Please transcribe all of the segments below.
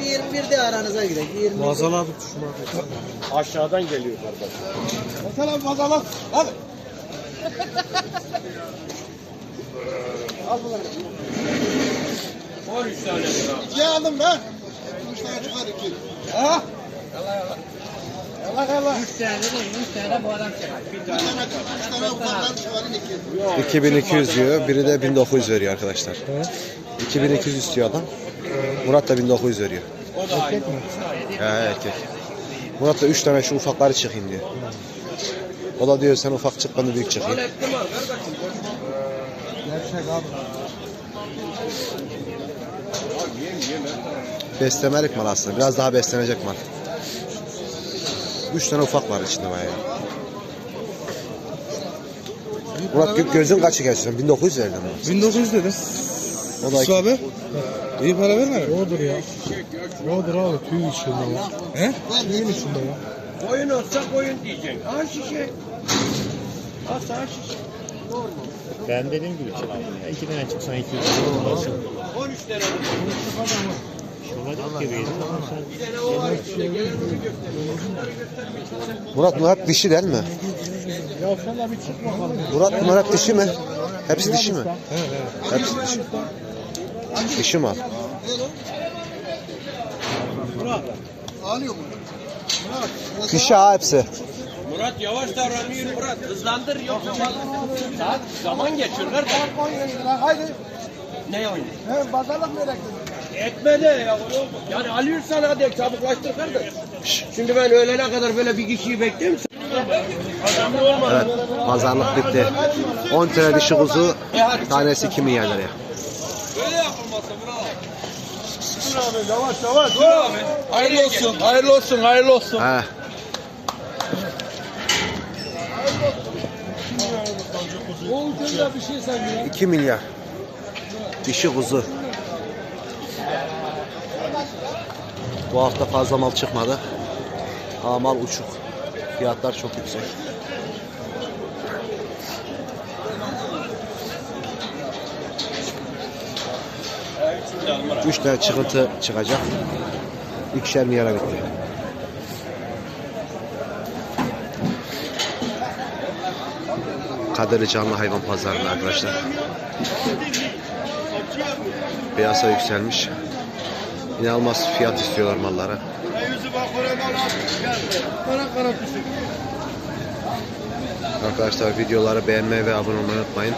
Bir 21 de aranıza girer. Bir 21 de. Mağazalar tutuşma. Aşağıdan geliyor kardeş. Bakalım bakalım. Hadi. Al bunları. 13 tane lira. İki aldım ben. Üç tane çıkar iki. Ha? Yalla yalla. Yalla yalla. 3 tane de 3 tane bu adam çıkar. Üç tane ufaktan çıkarın iki. 2200 diyor. Biri de 1900 veriyor arkadaşlar. 2200 istiyor adam. Murat da 1900 veriyor. O da aynı. He erkek. Murat da 3 tane şu ufakları çıkayım diyor. O da diyor sen ufak çık ben de büyük çıkayım. Gerçek abi. Beslemelik mal aslında. Biraz daha beslenecek mal. 3 tane ufak var içinde bayağı. Murat gö- gözün kaçı gerçekten? 1900 verdin ama. 1900 dedim. O da Su abi. İyi para verme. Yoğdur ya. Yoğdur abi tüy içinde ya. He? Tüyün içinde ya. Koyun olsa koyun diyeceksin. Al şişe. Al sana şişe. Ben dediğim gibi çıkardım ya. İki tane çıksan iki. 13 lira. Ama sen Bir tane o var içinde. Gelen onu gösteriyor. Murat hep dişi değil mi? Ya sen de bir çık bakalım. Murat hep dişi mi? Hepsi dişi mi? Evet evet. Hepsi dişi. Dişi mal. Alıyor mu? Dişi ha hepsi. Murat yavaş davranıyor Murat. Hızlandır yoksa saat zaman geçiyor kardeş. Haydi. Ne oynuyor? He pazarlık merak Etme de ya. Yani alıyorsan hadi çabuklaştır kardeş. Şimdi ben öğlene kadar böyle bir kişiyi bekleyeyim. Evet, pazarlık bitti. 10 tane dişi kuzu, tanesi 2 milyar liraya. Yapılmazsa bravo. Yavaş yavaş. Dur abi. Hayırlı olsun. Hayırlı olsun, hayırlı olsun. Bir şey sen ya. 2 milyar. Dişi kuzu. Bu hafta fazla mal çıkmadı. Ama mal uçuk. Fiyatlar çok yüksek. Üç tane çıkıntı çıkacak. İkişer milyara bitti. Kaderi canlı hayvan pazarında arkadaşlar. Piyasa yükselmiş. İnanılmaz fiyat istiyorlar mallara. Arkadaşlar videoları beğenmeyi ve abone olmayı unutmayın.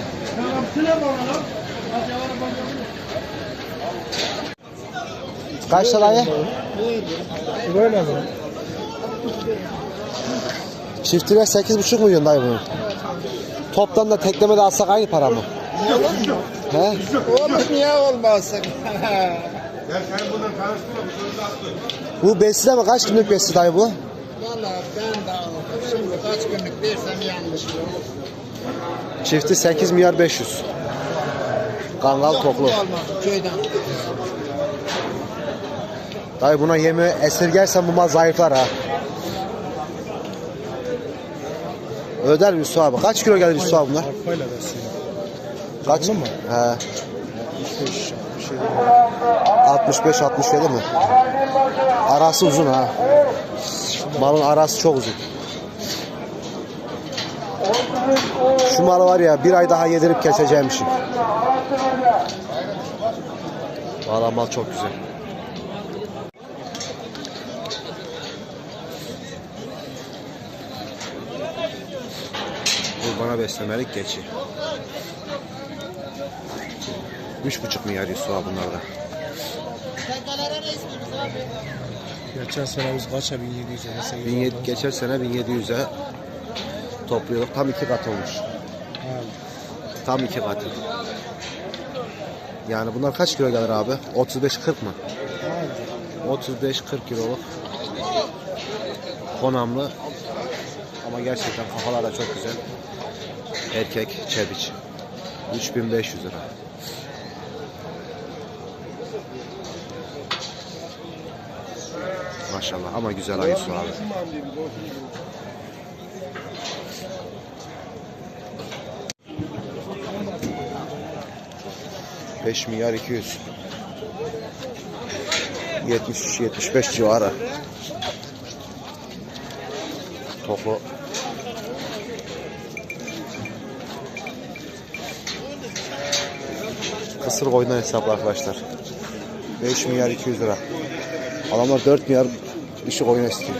Kaç liraya? Böyle mi? Çiftine 8,5 milyon dayı bunun. Toptan da tekleme de alsak aynı para mı? He? Olur niye olmasın? Bu besle mi? Kaç günlük besli dayı bu? Valla ben de şimdi kaç günlük dersem yanlış olur. Çifti 8 milyar 500. Kangal. Olmaz köyden. Dayı buna yemi esirgersen bu mal zayıflar ha. Öder Yusuf abi. Kaç kilo gelir Yusuf abi bunlar? Arpayla versin. Kaç? mı? He. 65 67 mi? Arası uzun ha. Malın arası çok uzun. Şu malı var ya bir ay daha yedirip keseceğim şimdi. Valla mal çok güzel. Bana beslemelik geçi. Üç buçuk milyar Yusuf abi bunlarda. Geçen sene biz kaça 1700'e mesela. 1700, geçen sene 1700'e topluyorduk. Tam iki kat olmuş. Tam iki kat. Yani bunlar kaç kilo gelir abi? 35-40 mı? 35-40 kiloluk. Konamlı. Ama gerçekten kafalar da çok güzel. Erkek çebiç. 3500 lira. Maşallah ama güzel ayısı abi. 5 milyar 200. 70-75 civarı. Toplu. Kısır koyundan hesaplı arkadaşlar. 5 milyar 200 lira. Adamlar 4 milyar dişi koyun istiyor.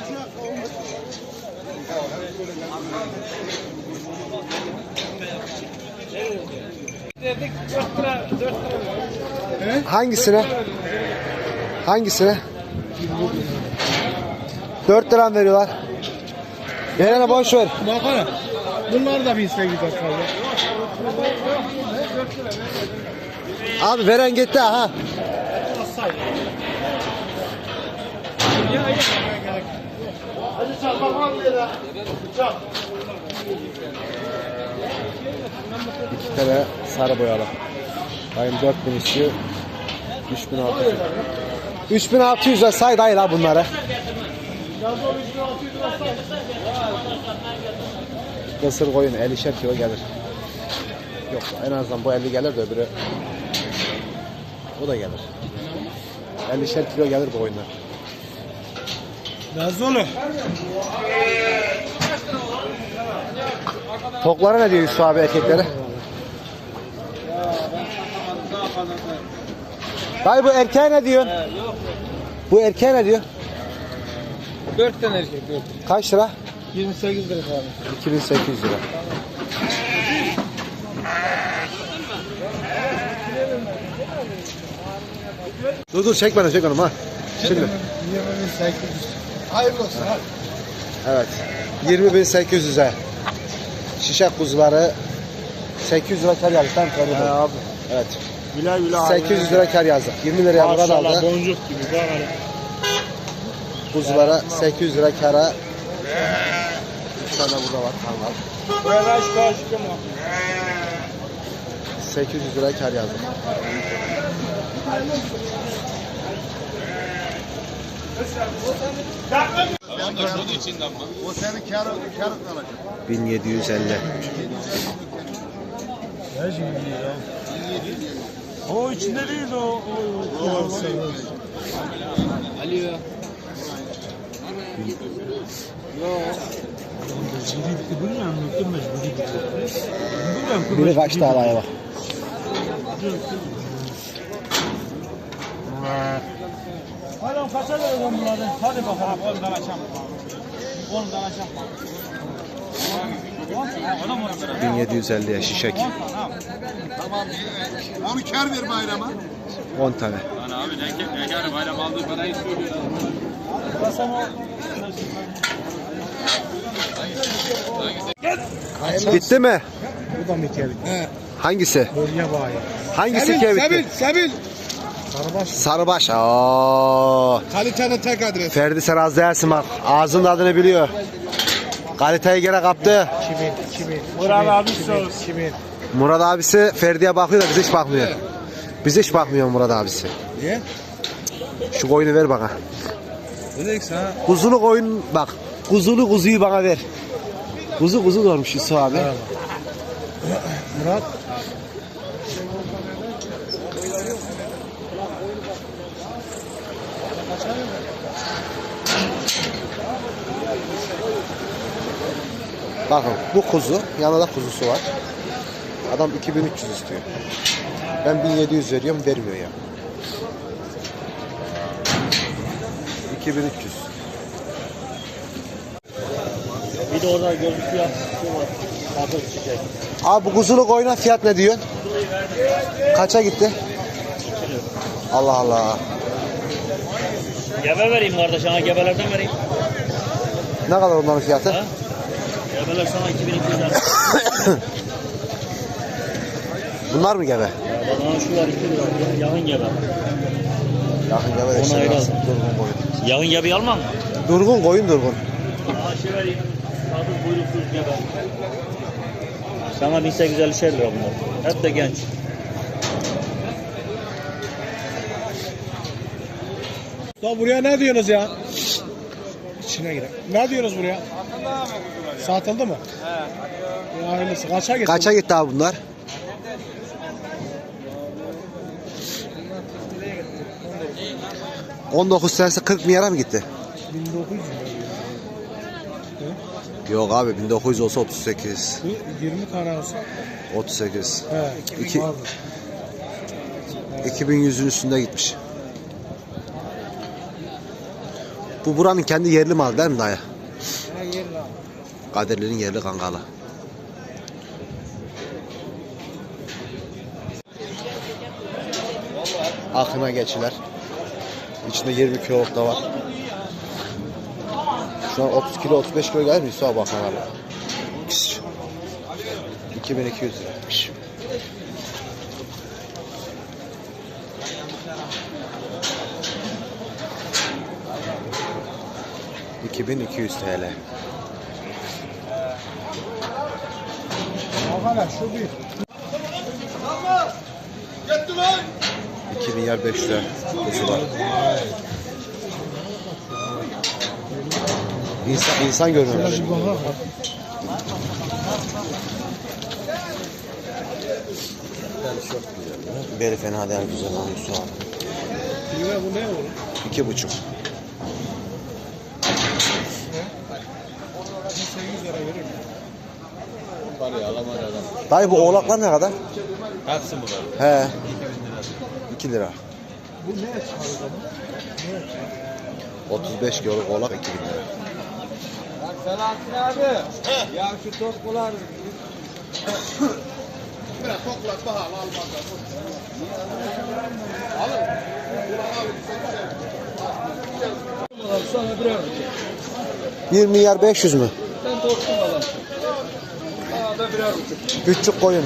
Hangisine? Hangisine? 4 lira veriyorlar? Verene boş ver. Bakalım. Bunlar da 1800 fazla. Abi veren gitti ha. İki tane sarı boyalı. Dayım 4000 istiyor. 3600. 3600 lira say dayı la bunları. Kısır koyun 50'şer kilo gelir. Yok en azından bu 50 gelir de öbürü o da gelir. 50'şer kilo gelir bu oyunlar. Nasıl olur? Toklara ne diyor Yusuf abi erkeklere? Dayı bu erkeğe ne diyor? Bu erkeğe ne diyor? 4 tane erkek 4. Kaç lira? 28 lira falan. 2800 lira. Dur dur çek bana çek bana ha. Şimdi. 2800. Hayırlı olsun. Evet. 20.800'e. Şişek kuzuları 800 lira kar yazdık. Tam karı abi. Evet. Güle güle 800 lira kar yazdık. 20 liraya Maşallah aldı. boncuk gibi bak hele. Kuzulara 800 lira kara. Bir tane burada var. Kangal. Böyle aşk aşkım 800 lira kar yazdık. O kar kar kalacak. 1750. O içinde değil o. o, Biri kaçtı alaya bak. Hadi kaça vereceğim bunları? Hadi bakalım. Ondan açalım. Ondan açalım. 1750'ye şişek. Onu kar ver bayrama. 10 tane. Bitti mi? Bu da Mikelik. Hangisi? Bölge bayi. Hangisi ki Sebil, bitti? Sebil. Sarıbaş. Sarıbaş. Oo. Kalitenin tek adresi. Ferdi sen az değersin bak. Ağzının adını biliyor. Kaliteyi gene kaptı. 2000, 2000. Murat abi sos. 2000. Murat abisi Ferdi'ye bakıyor da bize hiç bakmıyor. Bize hiç bakmıyor Murat abisi. Niye? Şu koyunu ver bana. Ne diyeceksin ha? Kuzulu koyun bak. Kuzulu kuzuyu bana ver. Kuzu kuzu görmüş Yusuf abi. Murat. Bakın bu kuzu, yanında kuzusu var. Adam 2300 istiyor. Ben 1700 veriyorum, vermiyor ya. 2300. Bir de orada gözüküyor. Şu var. Çiçek. Abi bu kuzulu koyuna fiyat ne diyorsun? Kaça gitti? Allah Allah. Gebe vereyim kardeş sana gebelerden vereyim. Ne kadar onların fiyatı? Ha? Gebeler sana 2200 lira. Bunlar mı gebe? Bana şu var 2 lira. Yağın gebe. Yakın gebe de biraz al. durgun koyun. Yağın gebeyi almam mı? Durgun koyun durgun. Aa şey vereyim. Sadık buyruksuz gebe. Sana 1850 şey lira bunlar. Hep de genç. Da buraya ne diyorsunuz ya? İçine girelim. Ne diyorsunuz buraya? Satıldı mı? He. Hayırlısı. Kaça gitti? Kaça gitti abi bunlar? 19 senesi 40 milyara mı gitti? 1900 lira. Yok abi 1900 olsa 38. Bu 20 tane olsa 38. he 2000 İki- vardır. 2100'ün üstünde gitmiş. Bu buranın kendi yerli malı değil mi dayı? He yer lan. Kadirli'nin yerli kangalı. Akına geçiler. İçinde 20 kiloluk da var. Şu an 30 kilo 35 kilo gelir mi Yusuf bakın abi. 2200 lira. ...2200 TL. Arkadaş şu bir. 2 milyar 500 lira kuzu var. İnsan, insan görünüyor. Beri fena değil güzel abi. Yine bu ne olur? İki buçuk. 8 lira verir. Dayı bu oğlaklar ne kadar? Kaçsın bu He. 2 lira. Bu ne çıkar o zaman? 35 kiloluk oğlak 2000 lira. Selahattin abi. Ya şu topkular. Sana birer 1 milyar 500 mü? Ben dostum adam. Birer buçuk. Küçük koyun.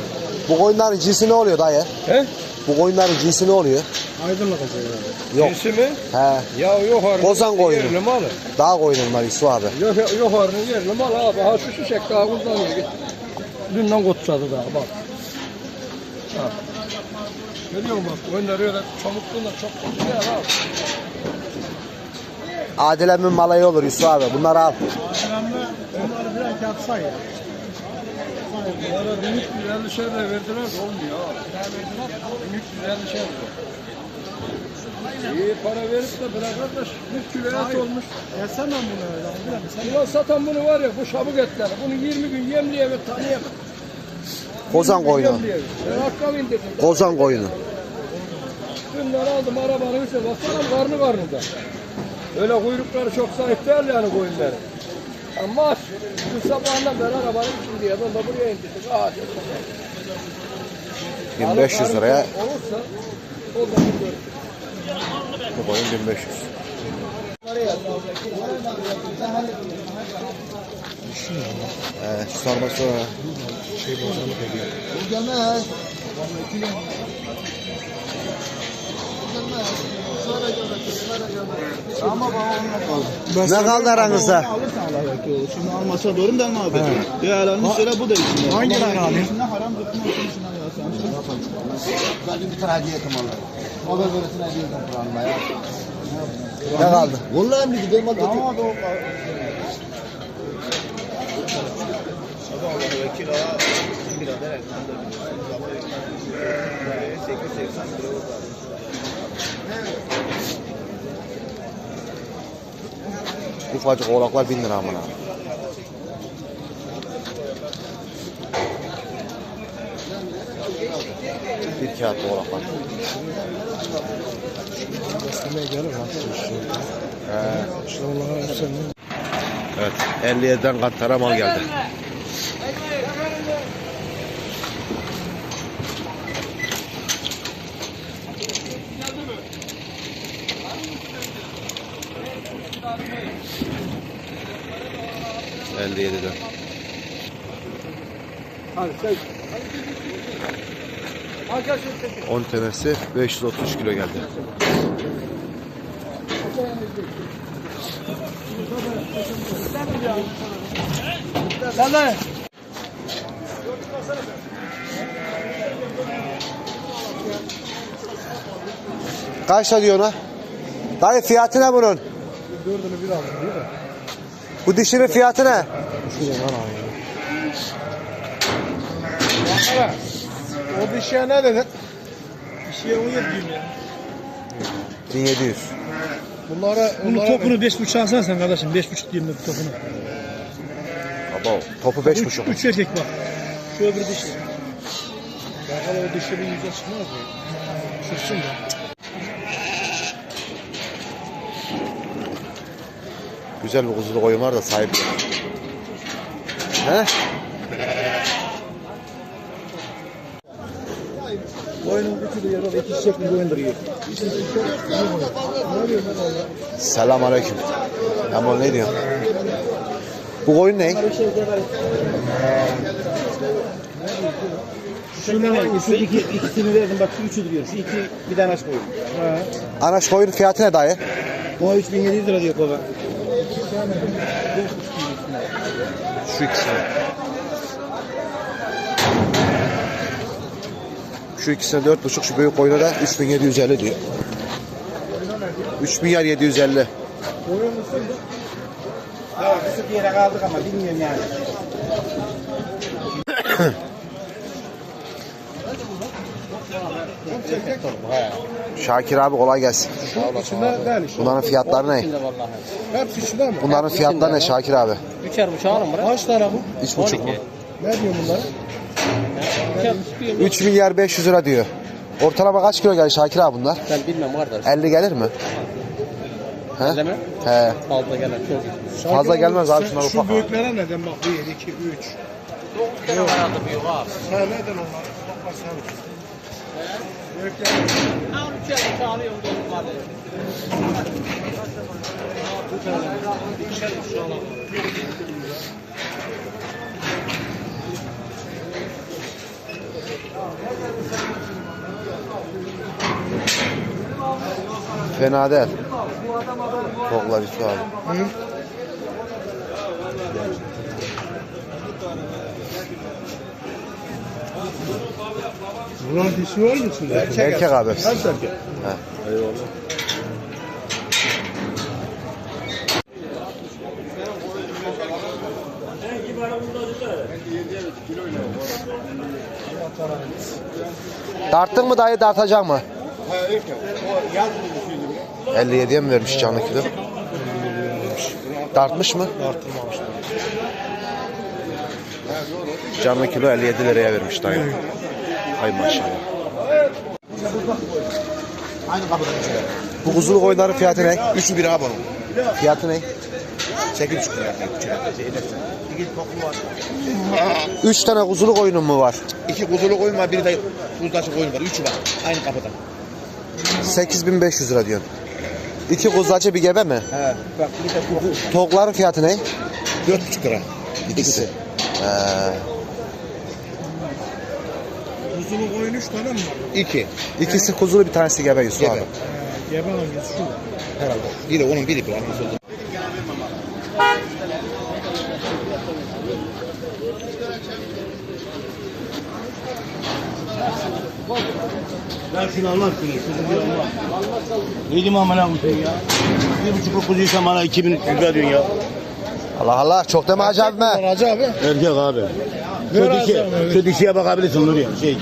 Bu koyunların cinsi ne oluyor dayı? He? Bu koyunların cinsi ne oluyor? Aydınlık acaba. Yok. Cinsi mi? He. Ya yok harbi. Kozan koyunu. Yerli malı. Dağ koyunu bunlar Yusuf abi. Yok yok harbi yerli malı abi. Ha şu şişek daha kullanıyor. Dünden kutsadı daha bak. Ha. Görüyor musun bak? Koyunlar öyle çamukluğunda çok kötü ya abi. Adilemin malayı olur Yusuf abi. Bunları al. Önemli onları biraz yapsa ya. Bana 1350 şey de verdiler olmuyor abi. Ne verdiler? 1350 şey de. İyi para verip de bırak kardeş. Bir kilo et olmuş. Yesem ben bunu öyle. Bilen sen Ulan satan bunu var ya bu şabuk etler. Bunu 20 gün yemliye ve tanıyamam. Kozan koyunu. Yemliye. Ben hakkam indirdim. Kozan koyunu. Bunları aldım arabanın üstüne. Baksana karnı karnında. Öyle kuyrukları çok sahip değil yani koyunların. Ama bu sabahından beri arabanın içinde ya da buraya indirdik. Aa, diyor. 1500 liraya Olursa o da bu koyun 1500. Ee, şu sarma sonra Bu gelmez. Sonra gelmez. Sonra gelmez. Ama bana onunla kaldı. ne kaldı aranızda? Alırsan Allah bekliyor. Şimdi almasa doğru da muhabbet. Değerlerini söyle bu da içinde. Hangi tane alayım? İçinde haram ya. Ben bir tane hediye ettim onlara. O da böylesine hediye ettim Kur'an'la ya. Ne kaldı? Vallahi mi gidelim al Ama da o Ufacık oğlaklar bin lira amına. Bir kağıt oğlaklar. Üstüne gelir Evet, 57'den kantara mal geldi. Thank you. 57'den. Hadi sen. 10 tanesi 530 kilo geldi. Sen de. Kaç diyor ona? Dayı fiyatı ne bunun? Dördünü bir aldım değil mi? Bu dişinin fiyatı ne? Ya. O dişiye ne dedin? Dişiye 17 diyeyim ya. 1700. Bunlara, Bunu bunlara topunu beş buçuk alsan sen kardeşim. Beş buçuk diyeyim de bu topunu. Abo, topu beş Üç, buçuk. üç erkek bak. Şu öbür dişi. Bakalım o dişi bir yüze çıkmaz mı? Çıksın da. Güzel bir kuzulu koyun var da yok. He? İki çiçek bir duruyor. Selam aleyküm. Emol ne diyorsun? Bu koyun ne? Şundan hangisi? İki, ikisini verdim bak şu üçü duruyor. Şu iki bir tane aç koyun. Anaç koyun fiyatı ne dayı? Buna 3700 lira diyor kova. İkisi. Şu ikisine dört buçuk, şu büyük koyuna da 3750 diyor. 3 milyar 750. Ya kısık yere kaldık ama bilmiyorum yani. Şakir abi kolay gelsin. içinde değil işte. Bunların fiyatları ne? Hepsi içinde mi? Bunların fiyatları ne Şakir abi? Üçer buçuk alın bırak. Kaç tane bu? Üç buçuk mu? Ne diyor bunlar? 3 milyar 500 lira diyor. Ortalama kaç kilo gelir Şakir abi bunlar? Ben bilmem kardeş. 50 gelir mi? He? Öyle mi? He. Fazla gelen çok. Fazla gelmez abi Sen şunlar Şu ufak. büyüklere neden bak? 1, 2, 3. Gene herhalde büyük abi. Ha neden onlar? Bak baksana. Fena değil. Toklar üstü abi. Bunlar dişi var mı içinde? Erkek abi hepsi. Hepsi erkek. Tarttın mı dayı tartacak mı? 57'ye mi vermiş canlı kilo? Tartmış mı? Arttırmamış. Canlı kilo 57 liraya vermiş dayı. Ay maşallah. Aynı içiyor. Bu kuzulu koyunların fiyatı ne? Üçü bir abi onun. Fiyatı ne? Sekiz buçuk lira. İki toklu var. 3 tane kuzulu koyunun mu var? İki kuzulu koyun var. Biri de kuzudaşı koyun var. Üçü var. Aynı kapıdan. 8500 lira diyorsun. İki kuzuacı bir gebe mi? He. Bak bir de. Tavukların fiyatı ne? Dört buçuk lira. İkisi. Ee, Kuzulu koyun 3 tane mi var? İki. ikisi kuzulu bir tanesi gebe Yusuf Gebe. abi. Gebe hangisi şu? Herhalde. Biri onun biri bir. Nasıl oldu? Ben şunu almam şunu. Bir almam. Neydim amına koyayım ya. Bir buçuk kuzuysam bana 2000 lira diyorsun ya. Allah Allah çok deme Hacı abime. Hacı abi. Erkek abi. Şu dişi, ağzına, evet. şu dişiye bakabilirsin Nuriye. Şey.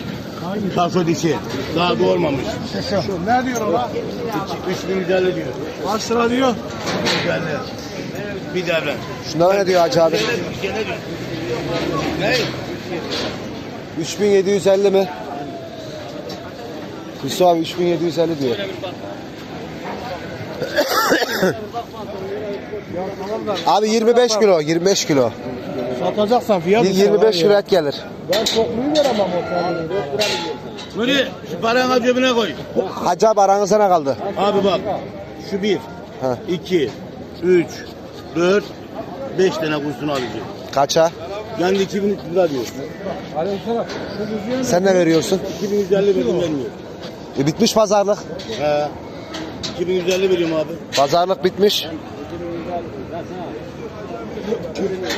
Şu dişi. Daha doğurmamış. Şu. Ne diyor ona? 3150 diyor. Kaç lira diyor? 3150. Bir devlet. Şunlara ne diyor Hacı abi? Ne? 3750 mi? Yusuf abi 3750 diyor. abi 25 kilo, 25 kilo. Satacaksan fiyat 25 kilo et gelir. Ben çokluyu veremem o tane. Nuri şu paranı cebine koy. Hacı abi aranızda ne kaldı? Abi bak. Şu bir. Ha. iki, üç, dört, beş tane kursunu alacak. Kaça? Kendi 2300 lira diyor. Sen ne veriyorsun? 2150 verdim vermiyor. E, bitmiş pazarlık. He. 2150 veriyorum abi. Pazarlık bitmiş.